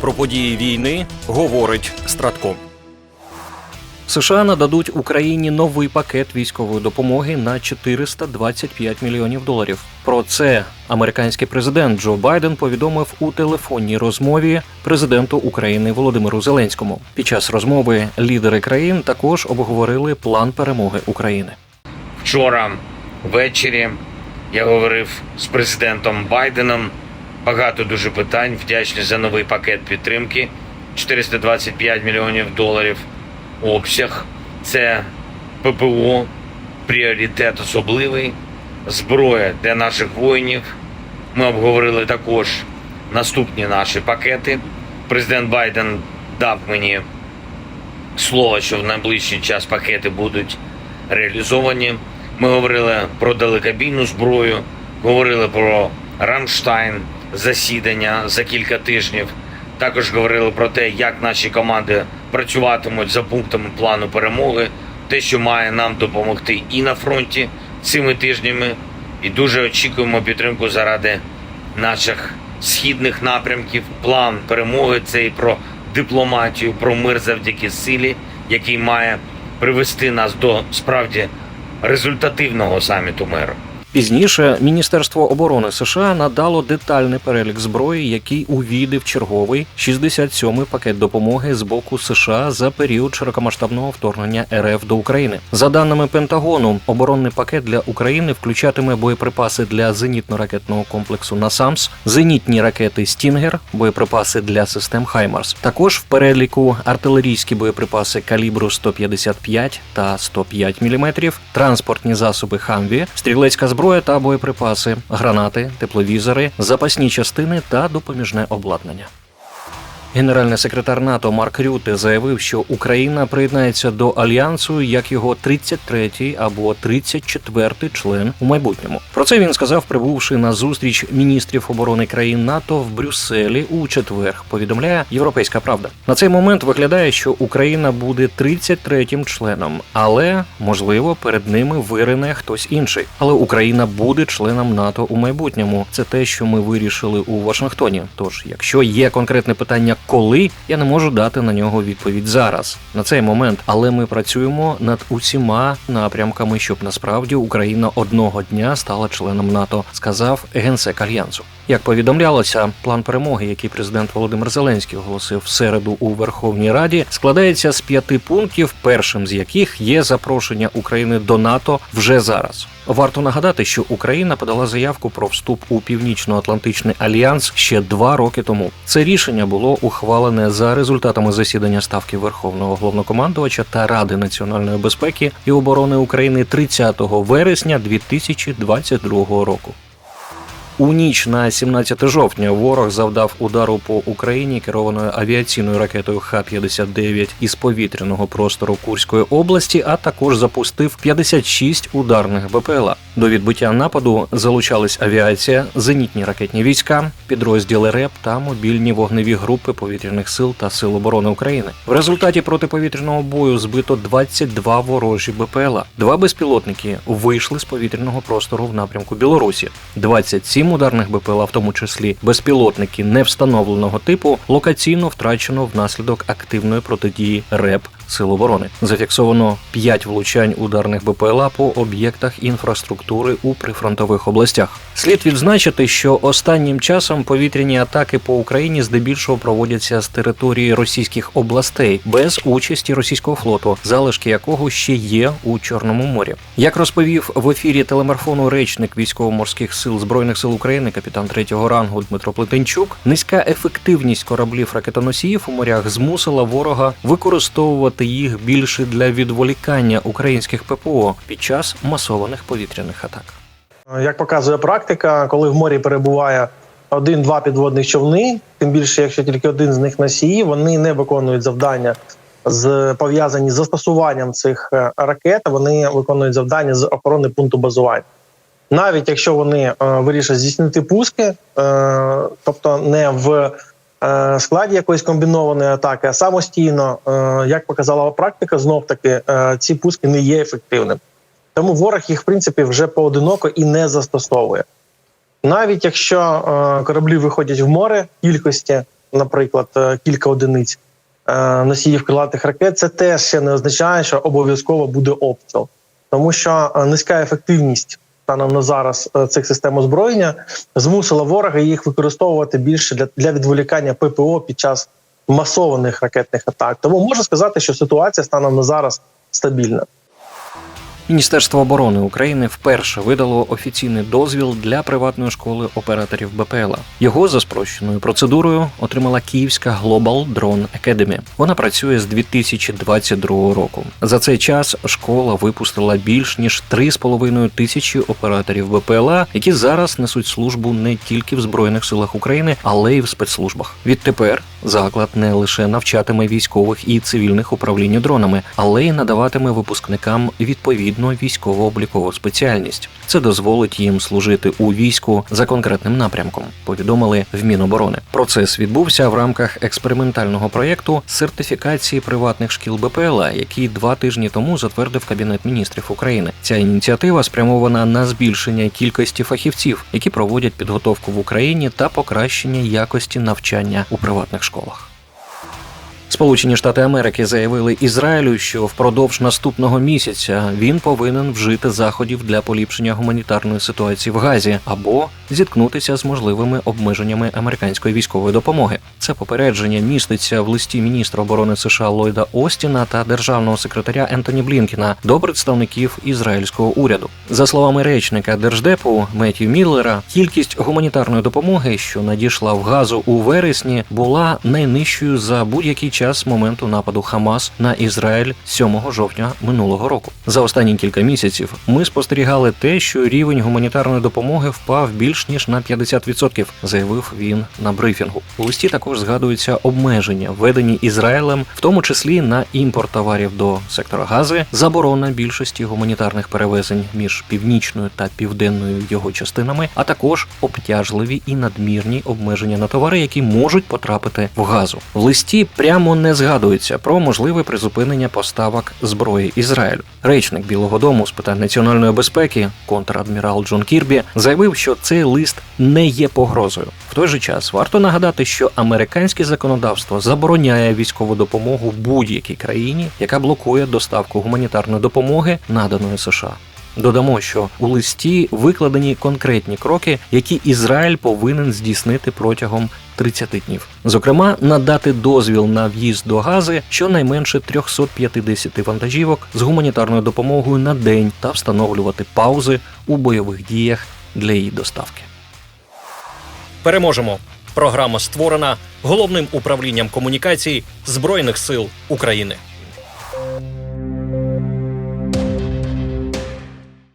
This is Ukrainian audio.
Про події війни говорить Стратком. США нададуть Україні новий пакет військової допомоги на 425 мільйонів доларів. Про це американський президент Джо Байден повідомив у телефонній розмові президенту України Володимиру Зеленському. Під час розмови лідери країн також обговорили план перемоги України. Вчора ввечері я говорив з президентом Байденом. Багато дуже питань. Вдячний за новий пакет підтримки. 425 мільйонів доларів обсяг. Це ППО, пріоритет особливий, зброя для наших воїнів. Ми обговорили також наступні наші пакети. Президент Байден дав мені слово, що в найближчий час пакети будуть реалізовані. Ми говорили про далекобійну зброю, говорили про Рамштайн, засідання за кілька тижнів. Також говорили про те, як наші команди працюватимуть за пунктами плану перемоги, те, що має нам допомогти і на фронті цими тижнями, і дуже очікуємо підтримку заради наших східних напрямків. План перемоги це і про дипломатію, про мир завдяки силі, який має привести нас до справді результативного саміту миру. Пізніше Міністерство оборони США надало детальний перелік зброї, який увійде в черговий 67-й пакет допомоги з боку США за період широкомасштабного вторгнення РФ до України. За даними Пентагону, оборонний пакет для України включатиме боєприпаси для зенітно-ракетного комплексу «Насамс», зенітні ракети Стінгер, боєприпаси для систем Хаймарс. Також в переліку артилерійські боєприпаси калібру 155 та 105 мм, транспортні засоби Хамві, стрілецька зброя та боєприпаси, гранати, тепловізори, запасні частини та допоміжне обладнання. Генеральний секретар НАТО Марк Рюте заявив, що Україна приєднається до альянсу як його 33-й або 34-й член у майбутньому. Про це він сказав, прибувши на зустріч міністрів оборони країн НАТО в Брюсселі у четвер. Повідомляє Європейська Правда. На цей момент виглядає, що Україна буде 33-м членом, але можливо перед ними вирине хтось інший. Але Україна буде членом НАТО у майбутньому. Це те, що ми вирішили у Вашингтоні. Тож, якщо є конкретне питання, коли я не можу дати на нього відповідь зараз на цей момент, але ми працюємо над усіма напрямками, щоб насправді Україна одного дня стала членом НАТО, сказав генсек альянсу. Як повідомлялося, план перемоги, який президент Володимир Зеленський оголосив в середу у Верховній Раді, складається з п'яти пунктів, першим з яких є запрошення України до НАТО вже зараз. Варто нагадати, що Україна подала заявку про вступ у Північно-Атлантичний альянс ще два роки тому. Це рішення було ухвалене за результатами засідання ставки Верховного головнокомандувача та Ради національної безпеки і оборони України 30 вересня 2022 року. У ніч на 17 жовтня ворог завдав удару по Україні керованою авіаційною ракетою Х-59 із повітряного простору Курської області, а також запустив 56 ударних БПЛА. До відбиття нападу залучались авіація, зенітні ракетні війська, підрозділи РЕП та мобільні вогневі групи повітряних сил та сил оборони України. В результаті протиповітряного бою збито 22 ворожі БПЛА. Два безпілотники вийшли з повітряного простору в напрямку Білорусі. 27 ударних БПЛА, в тому числі безпілотники невстановленого типу, локаційно втрачено внаслідок активної протидії РЕП Сил оборони. Зафіксовано 5 влучань ударних БПЛА по об'єктах інфраструктури у прифронтових областях. Слід відзначити, що останнім часом повітряні атаки по Україні здебільшого проводяться з території російських областей без участі російського флоту, залишки якого ще є у Чорному морі. Як розповів в ефірі телемарафону речник військово-морських сил збройних сил України, капітан третього рангу Дмитро Плетенчук, низька ефективність кораблів ракетоносіїв у морях змусила ворога використовувати їх більше для відволікання українських ППО під час масованих повітряних атак. Як показує практика, коли в морі перебуває один-два підводних човни, тим більше, якщо тільки один з них носії, вони не виконують завдання з пов'язані з застосуванням цих е, ракет. Вони виконують завдання з охорони пункту базування. Навіть якщо вони е, вирішать здійснити пуски, е, тобто не в складі якоїсь комбінованої атаки, а самостійно, е, як показала практика, знов таки е, ці пуски не є ефективними. Тому ворог їх в принципі вже поодиноко і не застосовує. Навіть якщо е, кораблі виходять в море кількості, наприклад, е, кілька одиниць е, носіїв крилатих ракет, це теж ще не означає, що обов'язково буде обстріл, тому що е, низька ефективність станом на зараз е, цих систем озброєння змусила ворога їх використовувати більше для, для відволікання ППО під час масованих ракетних атак. Тому можна сказати, що ситуація станом на зараз стабільна. Міністерство оборони України вперше видало офіційний дозвіл для приватної школи операторів БПЛА. Його за спрощеною процедурою отримала Київська Global Drone Academy. Вона працює з 2022 року. За цей час школа випустила більш ніж 3,5 тисячі операторів БПЛА, які зараз несуть службу не тільки в збройних силах України, але й в спецслужбах. Відтепер заклад не лише навчатиме військових і цивільних управління дронами, але й надаватиме випускникам відповідну військово-облікову спеціальність. Це дозволить їм служити у війську за конкретним напрямком. Повідомили в Міноборони. Процес відбувся в рамках експериментального проєкту сертифікації приватних шкіл БПЛА, який два тижні тому затвердив Кабінет міністрів України. Ця ініціатива спрямована на збільшення кількості фахівців, які проводять підготовку в Україні та покращення якості навчання у приватних школах школах. Сполучені Штати Америки заявили Ізраїлю, що впродовж наступного місяця він повинен вжити заходів для поліпшення гуманітарної ситуації в Газі або зіткнутися з можливими обмеженнями американської військової допомоги. Це попередження міститься в листі міністра оборони США Ллойда Остіна та державного секретаря Ентоні Блінкіна до представників ізраїльського уряду. За словами речника держдепу Меттью Міллера, кількість гуманітарної допомоги, що надійшла в газу у вересні, була найнижчою за будь-який час моменту нападу Хамас на Ізраїль 7 жовтня минулого року. За останні кілька місяців ми спостерігали те, що рівень гуманітарної допомоги впав більш ніж на 50%, заявив він на брифінгу. У листі також згадуються обмеження, введені Ізраїлем, в тому числі на імпорт товарів до сектора Гази, заборона більшості гуманітарних перевезень між північною та південною його частинами, а також обтяжливі і надмірні обмеження на товари, які можуть потрапити в газу. В листі прямо не згадується про можливе призупинення поставок зброї Ізраїлю. Речник Білого Дому з питань національної безпеки, контрадмірал Джон Кірбі, заявив, що цей лист не є погрозою. В той же час варто нагадати, що американське законодавство забороняє військову допомогу будь-якій країні, яка блокує доставку гуманітарної допомоги, наданої США. Додамо, що у листі викладені конкретні кроки, які Ізраїль повинен здійснити протягом 30 днів. Зокрема, надати дозвіл на в'їзд до Гази щонайменше 350 вантажівок з гуманітарною допомогою на день та встановлювати паузи у бойових діях для її доставки. Переможемо. Програма створена головним управлінням комунікацій Збройних сил України.